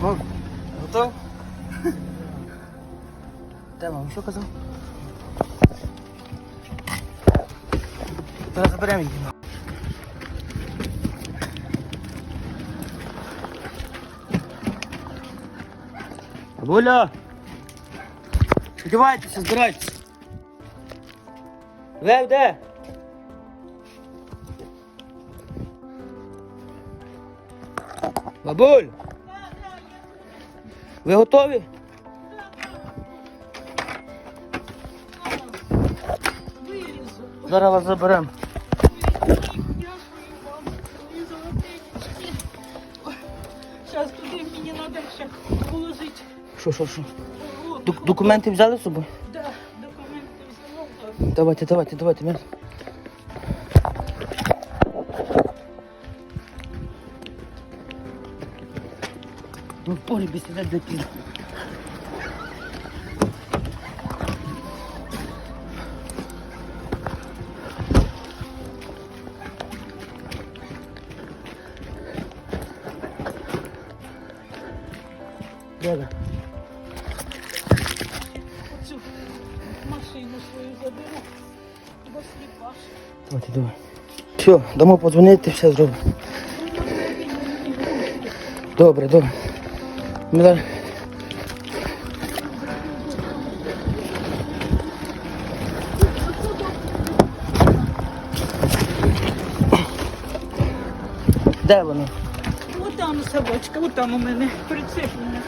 Готов? Готов? Де мама, що казав? Зараз заберемо її. Бабуля! Одівайтеся, збирайтеся. Лев, де? Бабуль! Ви готові? Зараз вас заберемо. Зараз туди мені треба ще положити. Що, що, що? Док- документи взяли з собою? Да, документи взяла. Давайте, давайте, давайте. Ну, в погрібі сидять за пізно. Добре. Цю машину свою заберу. Бо сліпаш. Давайте, давай. Все, дамо подзвонити, все зробимо. Добре, добре. Mirar. Де вони? Отам собачка, отам у мене, прицеплена.